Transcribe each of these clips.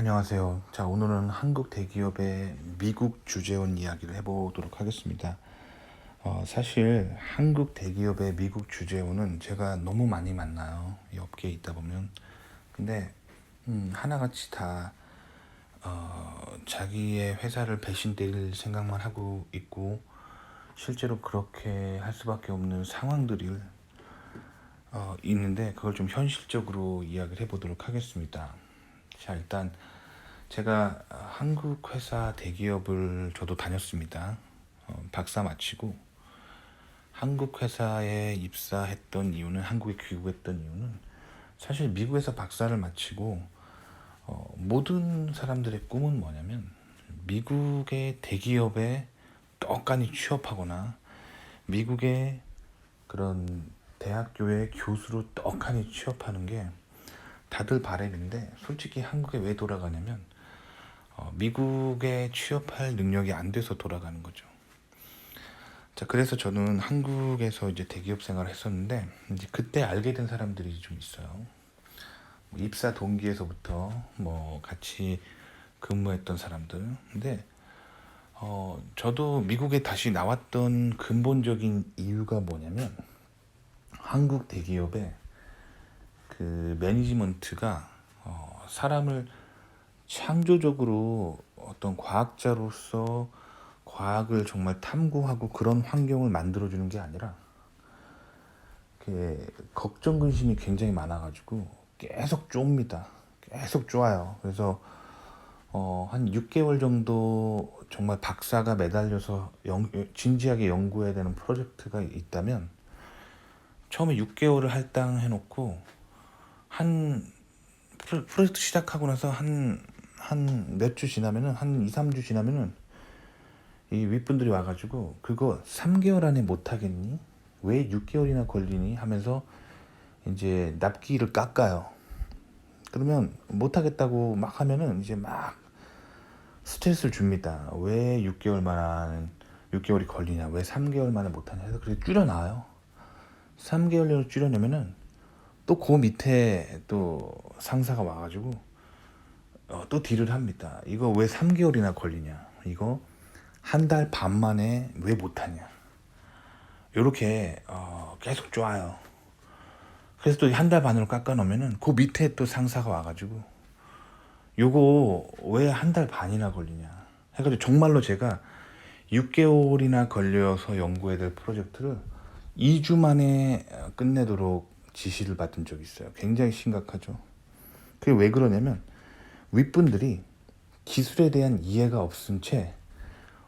안녕하세요. 자, 오늘은 한국 대기업의 미국 주재원 이야기를 해보도록 하겠습니다. 어, 사실 한국 대기업의 미국 주재원은 제가 너무 많이 만나요. 이 업계에 있다 보면. 근데 음, 하나같이 다 어, 자기의 회사를 배신될 생각만 하고 있고 실제로 그렇게 할 수밖에 없는 상황들이 어, 있는데 그걸 좀 현실적으로 이야기를 해보도록 하겠습니다. 자, 일단 제가 한국 회사 대기업을 저도 다녔습니다. 어, 박사 마치고 한국 회사에 입사했던 이유는 한국에 귀국했던 이유는 사실 미국에서 박사를 마치고 어, 모든 사람들의 꿈은 뭐냐면 미국의 대기업에 떡하니 취업하거나 미국의 그런 대학교의 교수로 떡하니 취업하는 게 다들 바램인데 솔직히 한국에 왜 돌아가냐면 어, 미국에 취업할 능력이 안 돼서 돌아가는 거죠. 자 그래서 저는 한국에서 이제 대기업 생활을 했었는데 이제 그때 알게 된 사람들이 좀 있어요. 뭐 입사 동기에서부터 뭐 같이 근무했던 사람들. 근데 어 저도 미국에 다시 나왔던 근본적인 이유가 뭐냐면 한국 대기업에 그 매니지먼트가 어, 사람을 창조적으로 어떤 과학자로서 과학을 정말 탐구하고 그런 환경을 만들어주는 게 아니라 그 걱정 근심이 굉장히 많아가지고 계속 좁니다. 계속 쪼아요. 그래서 어, 한 6개월 정도 정말 박사가 매달려서 연, 진지하게 연구해야 되는 프로젝트가 있다면 처음에 6개월을 할당해놓고 한 프로- 프로젝트 시작하고 나서 한 한 몇 주 지나면은 한 2, 3주 지나면은 이 윗분들이 와가지고 그거 3개월 안에 못 하겠니? 왜 6개월이나 걸리니? 하면서 이제 납기를 깎아요. 그러면 못 하겠다고 막 하면은 이제 막 스트레스를 줍니다. 왜 6개월 만에 6개월이 걸리냐? 왜 3개월 만에 못 하냐? 해서 그렇게 줄여놔요. 3개월로 줄여내면은 또 그 밑에 또 상사가 와가지고 어, 또 딜을 합니다. 이거 왜 3개월이나 걸리냐? 이거 한 달 반 만에 왜 못하냐? 요렇게 어, 계속 좋아요. 그래서 또 한 달 반으로 깎아놓으면은 그 밑에 또 상사가 와가지고 요거 왜 한 달 반이나 걸리냐? 해가지고 정말로 제가 6개월이나 걸려서 연구해야 될 프로젝트를 2주 만에 끝내도록 지시를 받은 적이 있어요. 굉장히 심각하죠. 그게 왜 그러냐면 윗분들이 기술에 대한 이해가 없은 채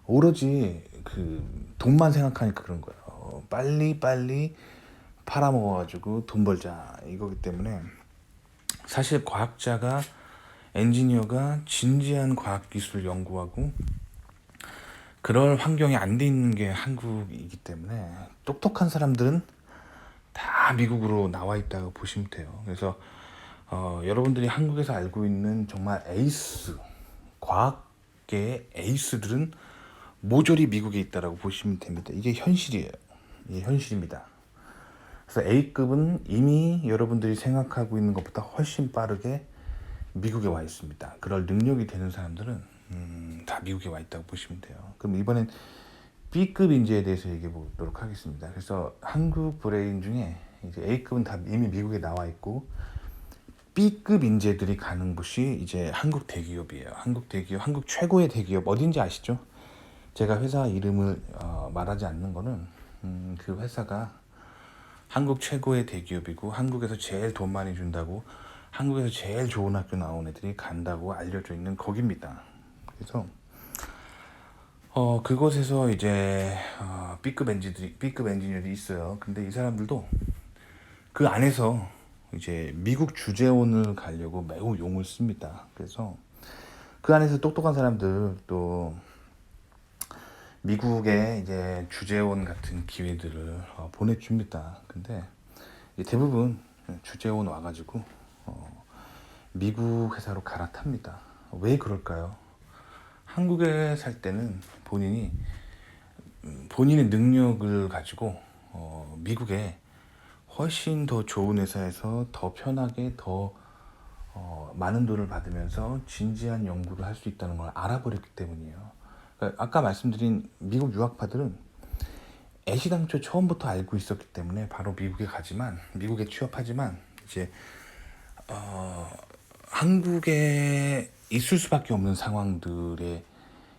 오로지 그 돈만 생각하니까 그런 거예요. 어, 빨리 빨리 팔아먹어가지고 돈 벌자 이거기 때문에 사실 과학자가 엔지니어가 진지한 과학 기술 연구하고 그럴 환경이 안 돼 있는 게 한국이기 때문에 똑똑한 사람들은 다 미국으로 나와 있다고 보시면 돼요. 그래서 어, 여러분들이 한국에서 알고 있는 정말 에이스 과학계의 에이스들은 모조리 미국에 있다라고 보시면 됩니다. 이게 현실이에요. 이게 현실입니다. 그래서 A급은 이미 여러분들이 생각하고 있는 것보다 훨씬 빠르게 미국에 와 있습니다. 그럴 능력이 되는 사람들은 음, 다 미국에 와 있다고 보시면 돼요. 그럼 이번엔 B급 인재에 대해서 얘기해 보도록 하겠습니다. 그래서 한국 브레인 중에 이제 A급은 다 이미 미국에 나와 있고 B급 인재들이 가는 곳이 이제 한국 대기업이에요. 한국 대기업, 한국 최고의 대기업 어딘지 아시죠? 제가 회사 이름을 어, 말하지 않는 거는 음, 그 회사가 한국 최고의 대기업이고 한국에서 제일 돈 많이 준다고 한국에서 제일 좋은 학교 나온 애들이 간다고 알려져 있는 거기입니다. 그래서 어 그곳에서 이제 어, B급 엔지들이 B급 엔지니어들이 있어요. 근데 이 사람들도 그 안에서 이제 미국 주재원을 가려고 매우 용을 씁니다. 그래서 그 안에서 똑똑한 사람들 또 미국에 이제 주재원 같은 기회들을 어, 보내줍니다. 근데 대부분 주재원 와가지고 어, 미국 회사로 갈아탑니다. 왜 그럴까요? 한국에 살 때는 본인이 음, 본인의 능력을 가지고 어, 미국에 훨씬 더 좋은 회사에서 더 편하게 더 어, 많은 돈을 받으면서 진지한 연구를 할 수 있다는 걸 알아버렸기 때문이에요. 그러니까 아까 말씀드린 미국 유학파들은 애시당초 처음부터 알고 있었기 때문에 바로 미국에 가지만 미국에 취업하지만 이제 어, 한국에 있을 수밖에 없는 상황들에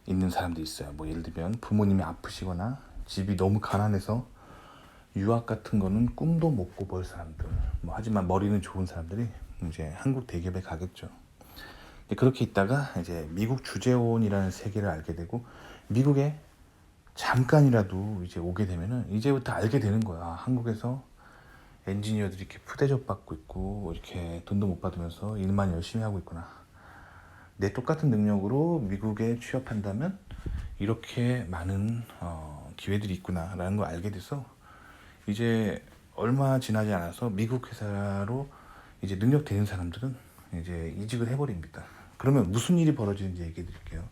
있는 사람들이 있어요. 뭐 예를 들면 부모님이 아프시거나 집이 너무 가난해서 유학 같은 거는 꿈도 못 꿔볼 사람들. 뭐 하지만 머리는 좋은 사람들이 이제 한국 대기업에 가겠죠. 그렇게 있다가 이제 미국 주재원이라는 세계를 알게 되고 미국에 잠깐이라도 이제 오게 되면은 이제부터 알게 되는 거야. 한국에서 엔지니어들이 이렇게 푸대접 받고 있고 이렇게 돈도 못 받으면서 일만 열심히 하고 있구나. 내 똑같은 능력으로 미국에 취업한다면 이렇게 많은 어, 기회들이 있구나라는 걸 알게 돼서 이제 얼마 지나지 않아서 미국 회사로 이제 능력 되는 사람들은 이제 이직을 해버립니다. 그러면 무슨 일이 벌어지는지 얘기해 드릴게요.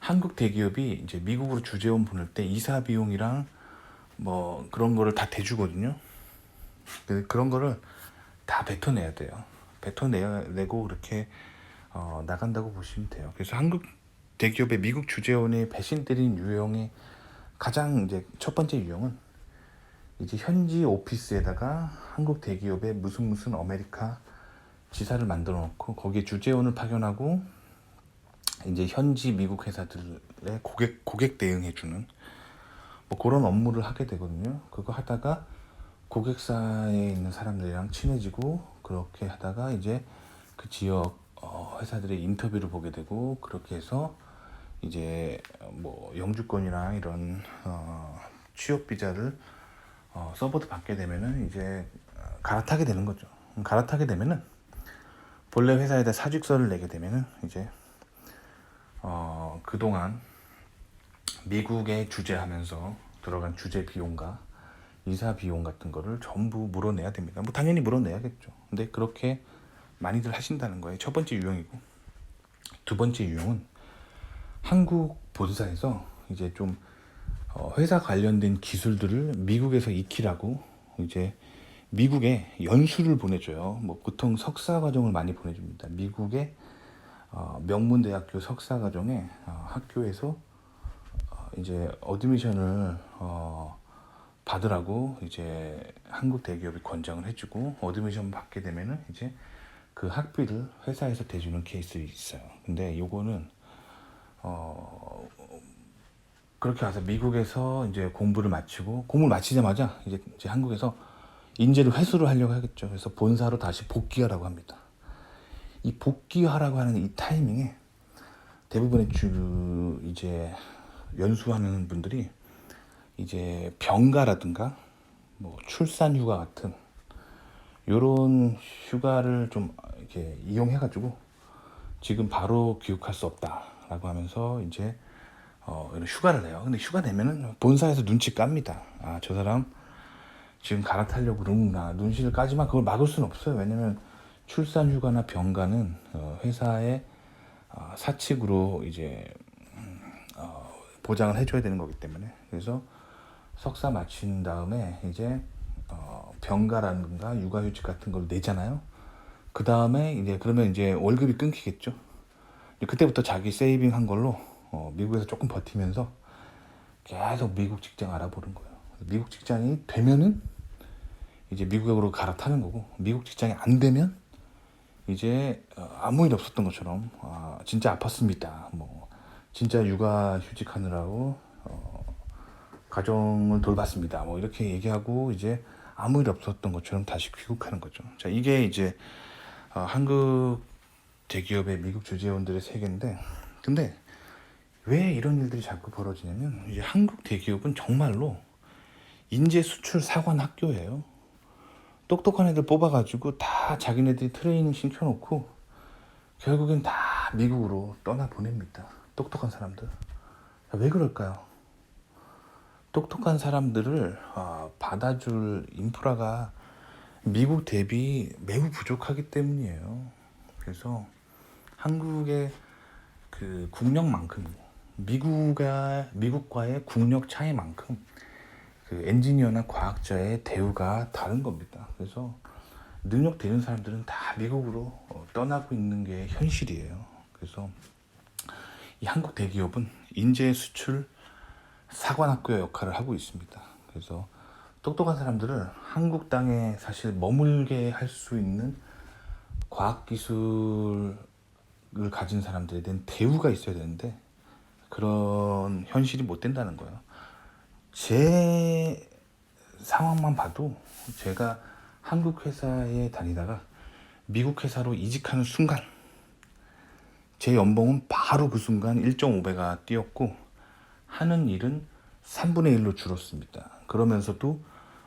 한국 대기업이 이제 미국으로 주재원 보낼 때 이사 비용이랑 뭐 그런 거를 다 대주거든요. 그- 그런 거를 다 뱉어내야 돼요. 뱉어내고 그렇게 어, 나간다고 보시면 돼요. 그래서 한국 대기업의 미국 주재원의 배신 때린 유형의 가장 이제 첫 번째 유형은 이제 현지 오피스에다가 한국 대기업의 무슨 무슨 아메리카 지사를 만들어 놓고 거기에 주재원을 파견하고 이제 현지 미국 회사들의 고객 고객 대응해 주는 뭐 그런 업무를 하게 되거든요. 그거 하다가 고객사에 있는 사람들이랑 친해지고 그렇게 하다가 이제 그 지역 어, 회사들의 인터뷰를 보게 되고 그렇게 해서 이제 뭐 영주권이나 이런 어, 취업 비자를 어, 서버트 받게 되면은 이제 어, 갈아타게 되는 거죠. 음, 갈아타게 되면은 본래 회사에다 사직서를 내게 되면은 이제 어, 그동안 미국에 주재하면서 들어간 주재 비용과 이사 비용 같은 거를 전부 물어내야 됩니다. 뭐 당연히 물어내야겠죠. 근데 그렇게 많이들 하신다는 거예요. 첫 번째 유형이고 두 번째 유형은 한국 본사에서 이제 좀 어, 회사 관련된 기술들을 미국에서 익히라고 이제 미국에 연수를 보내줘요. 뭐 보통 석사 과정을 많이 보내줍니다. 미국의 어, 명문 대학교 석사 과정에 어, 학교에서 어, 이제 어드미션을 어, 받으라고 이제 한국 대기업이 권장을 해주고 어드미션 받게 되면은 이제 그 학비를 회사에서 대주는 케이스 있어요. 근데 요거는 어 그렇게 와서 미국에서 이제 공부를 마치고 공부를 마치자마자 이제, 이제 한국에서 인재를 회수를 하려고 하겠죠. 그래서 본사로 다시 복귀하라고 합니다. 이 복귀하라고 하는 이 타이밍에 대부분의 주 이제 연수하는 분들이 이제 병가라든가 뭐 출산 휴가 같은 요런 휴가를 좀 이렇게 이용해 가지고 지금 바로 귀국할 수 없다라고 하면서 이제 어 이런 휴가를 내요. 근데 휴가 내면은 본사에서 눈치 깝니다. 아 저 사람 지금 갈아타려고 그러는구나. 눈치를 까지만 그걸 막을 수는 없어요. 왜냐면 출산 휴가나 병가는 어, 회사의 어, 사칙으로 이제 음, 어, 보장을 해줘야 되는 거기 때문에 그래서 석사 마친 다음에 이제 어, 병가라든가 육아휴직 같은 걸 내잖아요. 그 다음에 이제 그러면 이제 월급이 끊기겠죠. 그때부터 자기 세이빙 한 걸로 어, 미국에서 조금 버티면서 계속 미국 직장 알아보는 거예요. 미국 직장이 되면은 이제 미국으로 갈아타는 거고 미국 직장이 안 되면 이제 어, 아무 일 없었던 것처럼 아, 진짜 아팠습니다. 뭐 진짜 육아 휴직하느라고 어, 가정을 돌봤습니다. 뭐 이렇게 얘기하고 이제 아무 일 없었던 것처럼 다시 귀국하는 거죠. 자 이게 이제 어, 한국 대기업의 미국 주재원들의 세계인데 근데 왜 이런 일들이 자꾸 벌어지냐면 이제 한국 대기업은 정말로 인재 수출 사관 학교예요. 똑똑한 애들 뽑아가지고 다 자기네들이 트레이닝 시켜놓고 결국엔 다 미국으로 떠나 보냅니다. 똑똑한 사람들. 왜 그럴까요? 똑똑한 사람들을 어, 받아줄 인프라가 미국 대비 매우 부족하기 때문이에요. 그래서 한국의 그 국력만큼 미국과 미국과의 국력 차이만큼 그 엔지니어나 과학자의 대우가 다른 겁니다. 그래서 능력 되는 사람들은 다 미국으로 어, 떠나고 있는 게 현실이에요. 그래서 이 한국 대기업은 인재 수출 사관학교 역할을 하고 있습니다. 그래서 똑똑한 사람들을 한국 땅에 사실 머물게 할 수 있는 과학기술을 가진 사람들에 대한 대우가 있어야 되는데 그런 현실이 못 된다는 거예요. 제 상황만 봐도 제가 한국 회사에 다니다가 미국 회사로 이직하는 순간 제 연봉은 바로 그 순간 1.5배가 뛰었고 하는 일은 3분의 1로 줄었습니다. 그러면서도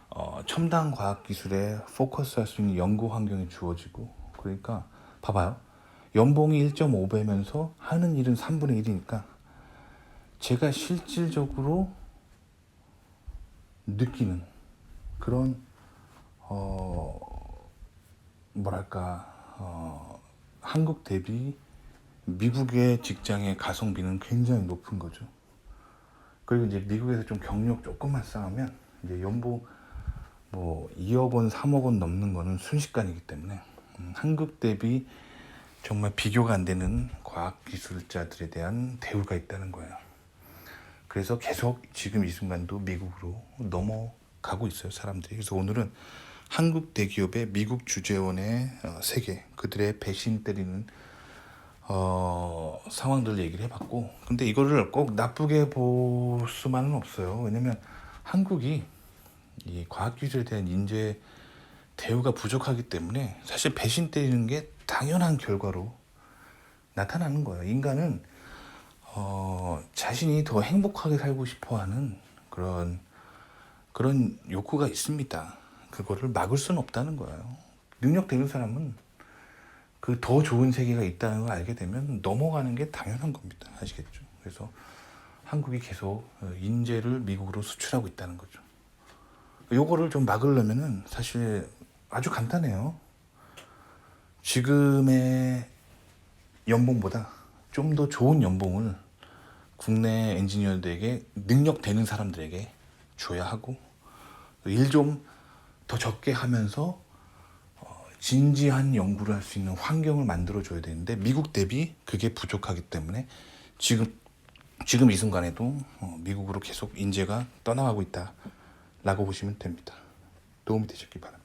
어, 첨단 과학 기술에 포커스할 수 있는 연구 환경이 주어지고 그러니까 봐봐요. 연봉이 1.5배면서 하는 일은 3분의 1이니까 제가 실질적으로 느끼는 그런 어 뭐랄까 어 한국 대비 미국의 직장의 가성비는 굉장히 높은 거죠. 그리고 이제 미국에서 좀 경력 조금만 쌓으면 이제 연봉 뭐 2억 원, 3억 원 넘는 거는 순식간이기 때문에 음, 한국 대비 정말 비교가 안 되는 과학 기술자들에 대한 대우가 있다는 거예요. 그래서 계속 지금 이 순간도 미국으로 넘어가고 있어요, 사람들이. 그래서 오늘은 한국 대기업의 미국 주재원의 어, 세계, 그들의 배신 때리는 어, 상황들 얘기를 해봤고, 근데 이거를 꼭 나쁘게 볼 수만은 없어요. 왜냐면 한국이 이 과학 기술에 대한 인재 대우가 부족하기 때문에 사실 배신 때리는 게 당연한 결과로 나타나는 거예요. 인간은 어, 자신이 더 행복하게 살고 싶어하는 그런 그런 욕구가 있습니다. 그거를 막을 수는 없다는 거예요. 능력 되는 사람은 그 더 좋은 세계가 있다는 걸 알게 되면 넘어가는 게 당연한 겁니다. 아시겠죠? 그래서 한국이 계속 어, 인재를 미국으로 수출하고 있다는 거죠. 요거를 좀 막으려면은 사실 아주 간단해요. 지금의 연봉보다 좀 더 좋은 연봉을 국내 엔지니어들에게 능력 되는 사람들에게 줘야 하고 일 좀 더 적게 하면서 어, 진지한 연구를 할 수 있는 환경을 만들어 줘야 되는데 미국 대비 그게 부족하기 때문에 지금 지금 이 순간에도 어, 미국으로 계속 인재가 떠나가고 있다라고 보시면 됩니다. 도움이 되셨기 바랍니다.